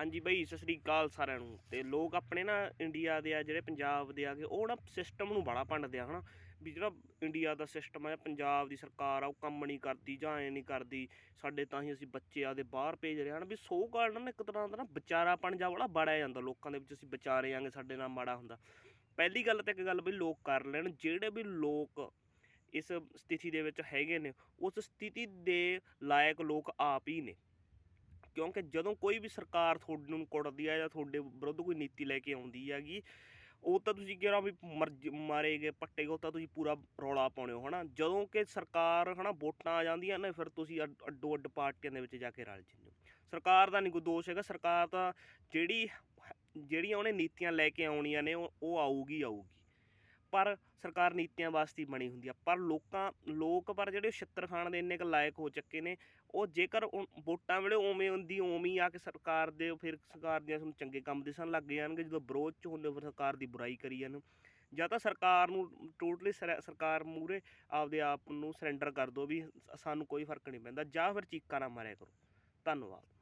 ਹਾਂਜੀ ਬਈ, ਸਤਿ ਸ੍ਰੀ ਅਕਾਲ ਸਾਰਿਆਂ ਨੂੰ। ਤੇ ਲੋਕ ਆਪਣੇ ਨਾ ਇੰਡੀਆ ਦੇ ਆ, ਜਿਹੜੇ ਪੰਜਾਬ ਦੇ ਆ ਆਗੇ ਉਹ ਨਾ ਸਿਸਟਮ ਨੂੰ ਬੜਾ ਭੰਡਦੇ ਆ, ਹਨਾ। ਵੀ ਜਿਹੜਾ ਇੰਡੀਆ ਦਾ ਸਿਸਟਮ ਹੈ ਪੰਜਾਬ ਦੀ ਸਰਕਾਰ ਆ, ਉਹ ਕੰਮ ਨਹੀਂ ਕਰਦੀ ਜਾਂ ਐ ਨਹੀਂ ਕਰਦੀ, ਸਾਡੇ ਤਾਂ ਹੀ ਅਸੀਂ ਬੱਚੇ ਆਦੇ ਬਾਹਰ ਭੇਜ ਰਹੇ ਹਨ। ਵੀ ਸੋ ਕਾਰਨ ਨਾ, ਇੱਕ ਤਰ੍ਹਾਂ ਦਾ ਨਾ ਵਿਚਾਰਾ ਪੰਜਾਬ ਵਾਲਾ ਬੜਾ ਜਾਂਦਾ, ਲੋਕਾਂ ਦੇ ਵਿੱਚ ਅਸੀਂ ਵਿਚਾਰੇ ਆਂਗੇ, ਸਾਡੇ ਨਾਲ ਮਾੜਾ ਹੁੰਦਾ। ਪਹਿਲੀ ਗੱਲ ਤਾਂ ਇੱਕ ਗੱਲ ਵੀ ਲੋਕ ਕਰ ਲੈਣ, ਜਿਹੜੇ ਵੀ ਲੋਕ ਇਸ ਸਥਿਤੀ ਦੇ ਵਿੱਚ ਹੈਗੇ ਨੇ, ਉਸ ਸਥਿਤੀ ਦੇ ਲਾਇਕ ਲੋਕ ਆਪ ਹੀ ਨੇ। ਕਿਉਂਕਿ ਜਦੋਂ ਕੋਈ ਵੀ ਸਰਕਾਰ ਤੁਹਾਡੇ ਨੂੰ ਕੁੱਟਦੀ ਆ ਜਾਂ ਤੁਹਾਡੇ ਵਿਰੁੱਧ ਕੋਈ ਨੀਤੀ ਲੈ ਕੇ ਆਉਂਦੀ ਹੈਗੀ, ਉਹ ਤਾਂ ਤੁਸੀਂ ਕਿਹਾ ਵੀ ਮਰ ਮਾਰੇ ਗਏ, ਪੱਟੇ ਗਏ, ਉਹ ਤਾਂ ਤੁਸੀਂ ਪੂਰਾ ਰੌਲਾ ਪਾਉਣੇ ਹੋ, ਹਨਾ? ਜਦੋਂ ਕਿ ਸਰਕਾਰ, ਹਨਾ, ਵੋਟਾਂ ਆ ਜਾਂਦੀਆਂ ਨੇ, ਫਿਰ ਤੁਸੀਂ ਅੱਡ- ਅੱਡੋ ਅੱਡ ਪਾਰਟੀਆਂ ਦੇ ਵਿੱਚ ਜਾ ਕੇ ਰਲ ਜਾਂਦੇ ਹੋ। ਸਰਕਾਰ ਦਾ ਨਹੀਂ ਕੋਈ ਦੋਸ਼ ਹੈਗਾ, ਸਰਕਾਰ ਤਾਂ ਜਿਹੜੀ ਜਿਹੜੀਆਂ ਉਹਨੇ ਨੀਤੀਆਂ ਲੈ ਕੇ ਆਉਣੀਆਂ ਨੇ, ਉਹ ਉਹ ਆਊਗੀ ਆਊਗੀ। ਪਰ ਸਰਕਾਰ ਨੀਤੀਆਂ ਵਾਸਤੇ ਬਣੀ ਹੁੰਦੀ ਆ। ਪਰ ਲੋਕਾਂ, ਲੋਕ ਪਰ ਜਿਹੜੇ ਛਿੱਤਰ ਖਾਣ ਦੇ ਇੰਨੇ ਕੁ ਲਾਇਕ ਹੋ ਚੱਕੇ ਨੇ, ਉਹ ਜੇਕਰ ਉਹ ਵੋਟਾਂ ਵੇਲੇ ਉਵੇਂ ਹੁੰਦੀ, ਉਵੇਂ ਆ ਕੇ ਸਰਕਾਰ ਦੇ, ਫਿਰ ਸਰਕਾਰ ਦੀਆਂ ਤੁਹਾਨੂੰ ਚੰਗੇ ਕੰਮ ਦਿਸਣ ਲੱਗ ਜਾਣਗੇ, ਜਦੋਂ ਵਿਰੋਧ ਚ ਹੁੰਦੇ, ਫਿਰ ਸਰਕਾਰ ਦੀ ਬੁਰਾਈ ਕਰੀ ਜਾਣ। ਜਾਂ ਤਾਂ ਸਰਕਾਰ ਨੂੰ ਟੋਟਲੀ ਸਰਕਾਰ ਮੂਰੇ ਆਪਦੇ ਆਪ ਨੂੰ ਸਰੈਂਡਰ ਕਰ ਦਿਓ ਵੀ ਸਾਨੂੰ ਕੋਈ ਫ਼ਰਕ ਨਹੀਂ ਪੈਂਦਾ। ਜਾਂ ਫਿਰ ਚੀਕਾਂ ਨਾ ਮਾਰਿਆ ਕਰੋ। ਧੰਨਵਾਦ।